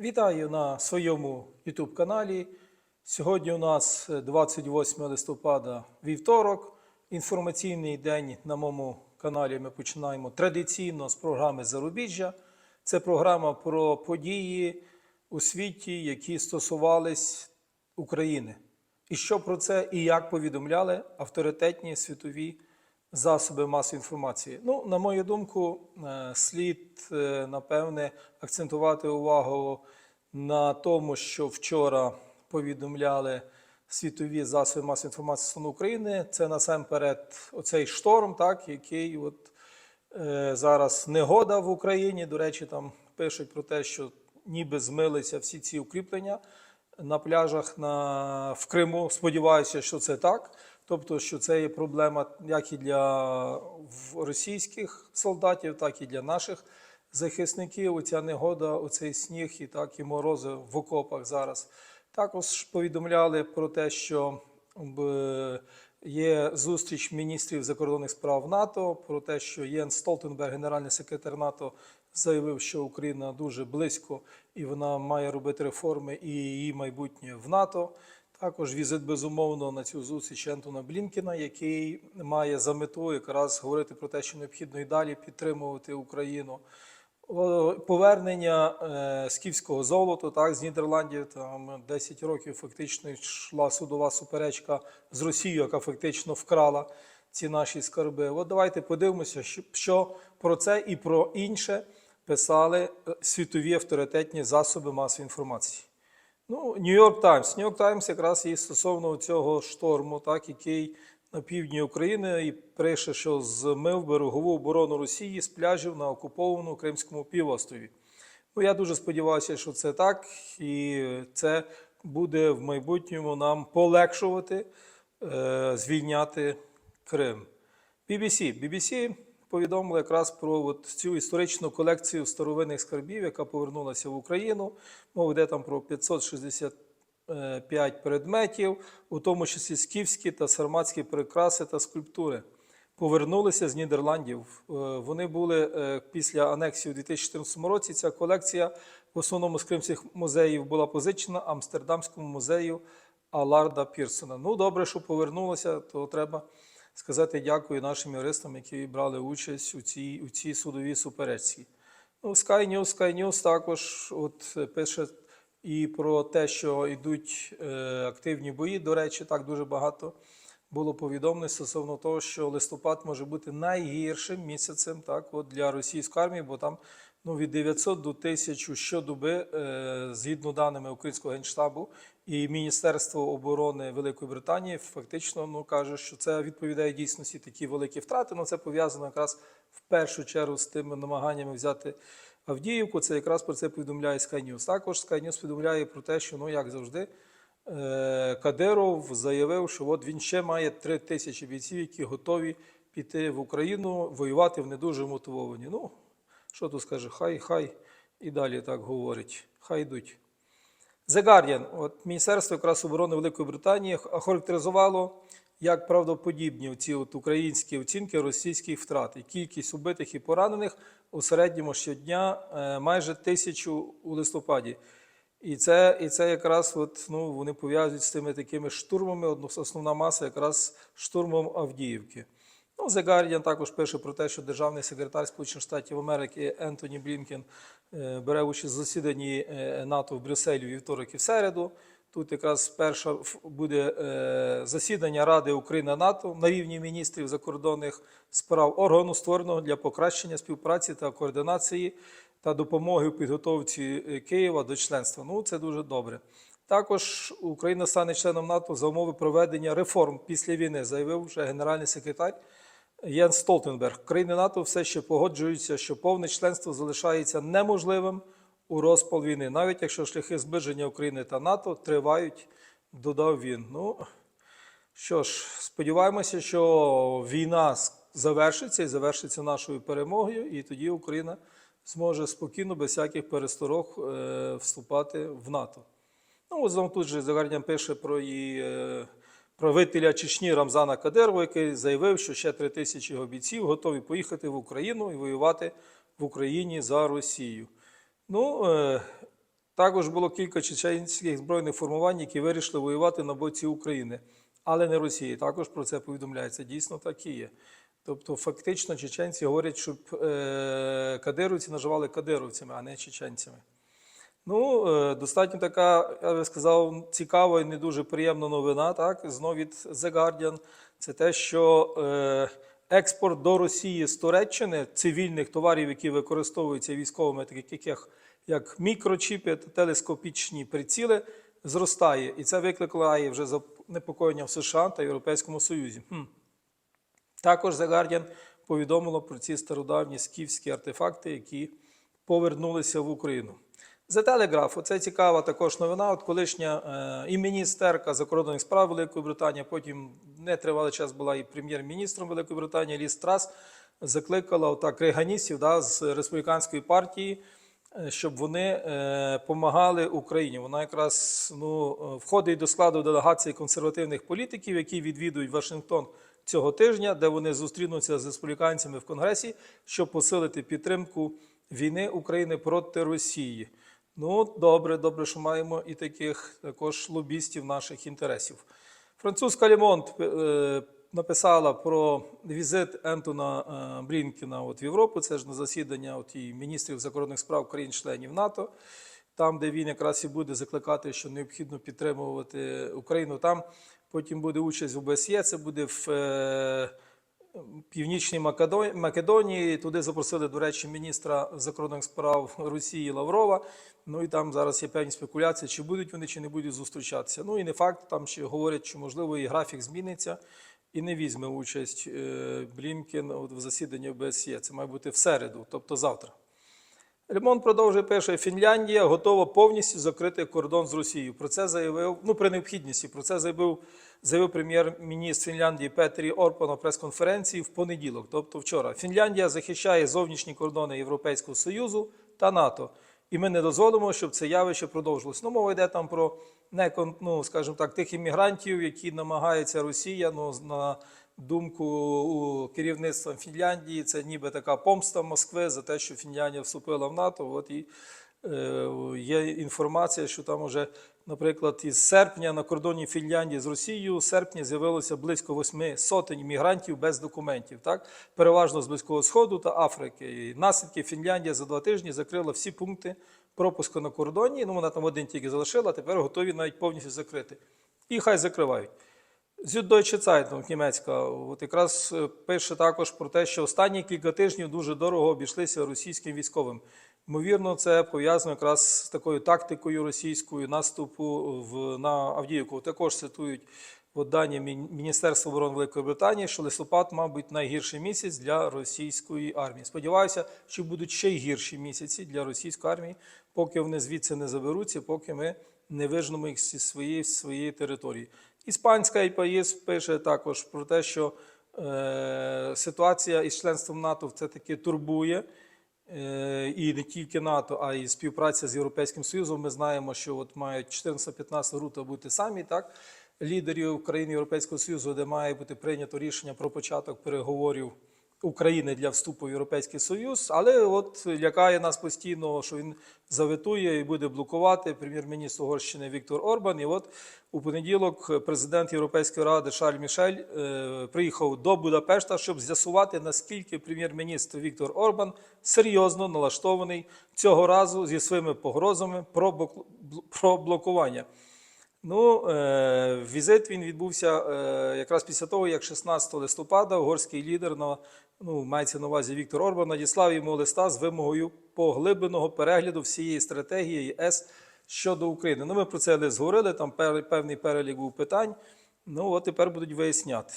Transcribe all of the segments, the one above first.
Вітаю на своєму YouTube каналі. Сьогодні у нас 28 листопада вівторок. Інформаційний день на моєму каналі ми починаємо традиційно з програми Зарубіжжя. Це програма про події у світі, які стосувались України. І що про це і як повідомляли авторитетні світові засоби масової інформації. Ну, на мою думку, е, слід, е, напевне, акцентувати увагу на тому, що вчора повідомляли світові засоби масової інформації стосовно України. Це насамперед оцей шторм, так, який от, е, зараз негода в Україні. До речі, там пишуть про те, що ніби змилися всі ці укріплення на пляжах на, в Криму. Сподіваюся, що це так. Тобто, що це є проблема як і для російських солдатів, так і для наших захисників. Оця негода, оцей сніг і так і морози в окопах зараз. Також повідомляли про те, що є зустріч міністрів закордонних справ НАТО, про те, що Єн Столтенберг, генеральний секретар НАТО, заявив, що Україна дуже близько і вона має робити реформи і її майбутнє в НАТО. Також візит безумовно на цю зустріч Ентона Блінкіна, який має за мету якраз говорити про те, що необхідно і далі підтримувати Україну. Повернення е, скіфського золота так, з Нідерландів там 10 років фактично йшла судова суперечка з Росією, яка фактично вкрала ці наші скарби. От давайте подивимося, що, що про це і про інше писали е, світові авторитетні засоби масової інформації. Ну, Нью-Йорк Таймс. Нью-Йорк Таймс якраз і стосовно цього шторму, так, який на півдні України і пише, що змив берегову оборону Росії з пляжів на окупованому Кримському півострові. Ну, я дуже сподіваюся, що це так, і це буде в майбутньому нам полегшувати е, звільняти Крим. BBC. BBC повідомили якраз про от цю історичну колекцію старовинних скарбів, яка повернулася в Україну. Мова йде там про 565 предметів, у тому числі скіфські та сарматські прикраси та скульптури. Повернулися з Нідерландів. Е, Вони були е, після анексії у 2014 році. Ця колекція в основному з кримських музеїв була позичена Амстердамському музею Аларда Пірсона. Ну, добре, що повернулося, то треба сказати дякую нашим юристам, які брали участь у цій, у цій судовій суперечці. Ну, Sky News, Sky News також от, пише і про те, що йдуть е, активні бої. До речі, так дуже багато було повідомлень стосовно того, що листопад може бути найгіршим місяцем так, от, для російської армії, бо там ну, від 900 до 1000 щодоби, е, згідно даними Українського генштабу і Міністерство оборони Великої Британії, фактично ну, каже, що це відповідає дійсності такі великі втрати. Ну, це пов'язано якраз в першу чергу з тими намаганнями взяти Авдіївку. Це якраз про це повідомляє Sky News. Також Sky News повідомляє про те, що ну як завжди. е, Кадиров заявив, що от він ще має три тисячі бійців, які готові піти в Україну воювати в не дуже мотивовані. Ну, що тут скаже, хай, хай і далі так говорить. Хай йдуть. The Guardian, от Міністерство якраз оборони Великої Британії охарактеризувало як правдоподібні ці от українські оцінки російських втрат. І кількість убитих і поранених у середньому щодня е, майже тисячу у листопаді. І це, і це якраз от, ну, вони пов'язують з тими такими штурмами. Основна маса якраз штурмом Авдіївки. Ну, The Guardian також пише про те, що державний секретар Сполучених Штатів Америки Ентоні Блінкен е, бере участь в засіданні е, НАТО в Брюсселі вівторок і в середу. Тут якраз перша буде е, засідання Ради Україна НАТО на рівні міністрів закордонних справ органу, створеного для покращення співпраці та координації та допомоги у підготовці Києва до членства. Ну, це дуже добре. Також Україна стане членом НАТО за умови проведення реформ після війни, заявив вже генеральний секретар Єн Столтенберг. Країни НАТО все ще погоджуються, що повне членство залишається неможливим у розпал війни, навіть якщо шляхи зближення України та НАТО тривають, додав він. Ну що ж, сподіваємося, що війна завершиться і завершиться нашою перемогою, і тоді Україна зможе спокійно, без всяких пересторог е, вступати в НАТО. Ну, знову тут же Загарнян пише про її е, правителя Чечні Рамзана Кадирова, який заявив, що ще три тисячі його бійців готові поїхати в Україну і воювати в Україні за Росію. Ну, е, Також було кілька чеченських збройних формувань, які вирішили воювати на боці України, але не Росії. Також про це повідомляється. Дійсно так і є. Тобто, фактично, чеченці говорять, щоб е, кадировці називали кадировцями, а не чеченцями. Ну, е, достатньо така, я би сказав, цікава і не дуже приємна новина, так, знову від The Guardian. Це те, що е, експорт до Росії з Туреччини цивільних товарів, які використовуються військовими, таких як, як мікрочіпи та телескопічні приціли, зростає. І це викликає вже занепокоєння в США та Європейському Союзі. Хм. Також The Guardian повідомило про ці стародавні скіфські артефакти, які повернулися в Україну. The Telegraph, оце цікава також новина. От колишня е, і міністерка закордонних справ Великої Британії, потім нетривалий час була і прем'єр-міністром Великої Британії Ліс Трас, закликала отак реганістів да, з республіканської партії, е, щоб вони допомагали Україні. Вона якраз ну, е, входить до складу делегації консервативних політиків, які відвідують Вашингтон цього тижня, де вони зустрінуться з республіканцями в Конгресі, щоб посилити підтримку війни України проти Росії. Ну, добре, добре, що маємо і таких також лобістів наших інтересів. Французька Лімонт е, написала про візит Ентона е, Блінкіна от в Європу. Це ж на засідання от і міністрів закордонних справ країн-членів НАТО, там, де він якраз і буде закликати, що необхідно підтримувати Україну. Там потім буде участь в ОБСЄ, це буде в. Північній Македонії. Туди запросили, до речі, міністра закордонних справ Росії Лаврова. Ну і там зараз є певні спекуляції, чи будуть вони, чи не будуть зустрічатися. Ну і не факт, там ще говорять, що можливо і графік зміниться, і не візьме участь е, Блінкен в засіданні ОБСЄ. Це має бути в середу, тобто завтра. Ремонт продовжує пише, Фінляндія готова повністю закрити кордон з Росією. Про це заявив, ну при необхідності, про це заявив, заявив прем'єр-міністр Фінляндії Петрі Орпо на прес-конференції в понеділок, тобто вчора. Фінляндія захищає зовнішні кордони Європейського Союзу та НАТО. І ми не дозволимо, щоб це явище продовжилось. Ну, мова йде там про ну, скажімо так, тих іммігрантів, які намагається Росія, ну, на думку керівництва Фінляндії, це ніби така помста Москви за те, що Фінляндія вступила в НАТО. От і є інформація, що там уже, наприклад, із серпня на кордоні Фінляндії з Росією у серпні з'явилося близько восьми сотень мігрантів без документів, так переважно з Близького Сходу та Африки. І наслідки Фінляндія за два тижні закрила всі пункти пропуску на кордоні. Ну вона там один тільки залишила, тепер готові навіть повністю закрити. І хай закривають. Süddeutsche Zeitung, німецька, от якраз е, пише також про те, що останні кілька тижнів дуже дорого обійшлися російським військовим. Ймовірно, це пов'язано якраз з такою тактикою російською наступу в, на Авдіївку. Також цитують от дані Міністерства оборони Великої Британії, що листопад, мабуть, найгірший місяць для російської армії. Сподіваюся, що будуть ще й гірші місяці для російської армії, поки вони звідси не заберуться, поки ми не вижнемо їх зі своєї, своєї території. Іспанська ІПАЄС пише також про те, що е, ситуація із членством НАТО все таки турбує. Е, І не тільки НАТО, а й співпраця з Європейським Союзом. Ми знаємо, що от мають 14-15 грудня бути самі, так, лідерів країн Європейського Союзу, де має бути прийнято рішення про початок переговорів України для вступу в Європейський Союз. Але от лякає нас постійно, що він заветує і буде блокувати прем'єр-міністр Угорщини Віктор Орбан. І от у понеділок президент Європейської ради Шарль Мішель е, приїхав до Будапешта, щоб з'ясувати, наскільки прем'єр-міністр Віктор Орбан серйозно налаштований цього разу зі своїми погрозами про, блок- про блокування. Ну, е, візит він відбувся е, якраз після того, як 16 листопада угорський лідер, ну, мається на увазі Віктор Орбан, надіслав йому листа з вимогою поглибленого перегляду всієї стратегії ЄС щодо України. Ну, ми про це лист говорили, там певний перелік був питань. Ну, от тепер будуть виясняти.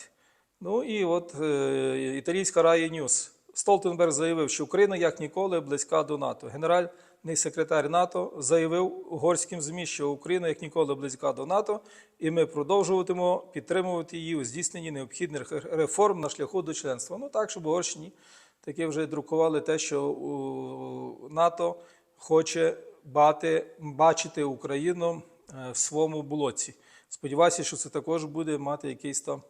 Ну і от е, італійська Рая Ньюс. Столтенберг заявив, що Україна як ніколи близька до НАТО. Генеральний секретар НАТО заявив угорським ЗМІ, що Україна як ніколи близька до НАТО, і ми продовжуватимемо підтримувати її у здійсненні необхідних реформ на шляху до членства. Ну так, щоб Угорщині таки вже друкували те, що НАТО хоче бати, бачити Україну е, в своєму блоці. Сподіваюся, що це також буде мати якийсь там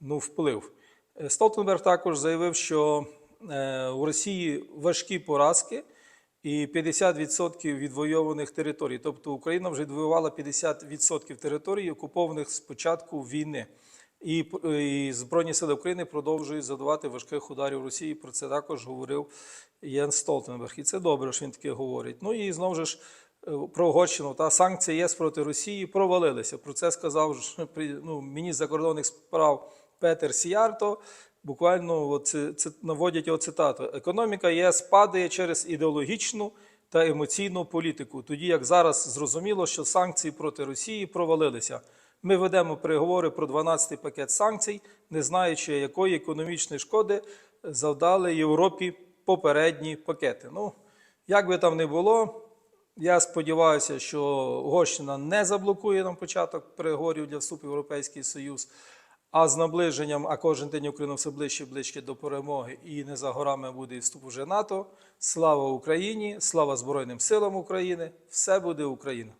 ну, вплив. Е, Столтенберг також заявив, що е, у Росії важкі поразки, і 50% відвойованих територій. Тобто Україна вже відвоювала 50% територій, окупованих з початку війни. І, і Збройні сили України продовжують задавати важких ударів Росії. Про це також говорив Єн Столтенберг. І це добре, що він таке говорить. Ну і знову ж е, про Угорщину. Та санкції ЄС проти Росії провалилися. Про це сказав при- ну, міністр закордонних справ Петер Сіярто. Буквально це, це наводять його цитату: економіка ЄС падає через ідеологічну та емоційну політику, тоді як зараз зрозуміло, що санкції проти Росії провалилися. Ми ведемо переговори про 12-й пакет санкцій, не знаючи, якої економічної шкоди завдали Європі попередні пакети. Ну, як би там не було, я сподіваюся, що Угорщина не заблокує нам початок переговорів для вступу в Європейський Союз. А з наближенням, а кожен день Україна все ближче і ближче до перемоги, і не за горами буде вступ вже НАТО. Слава Україні! Слава Збройним силам України! Все буде Україна!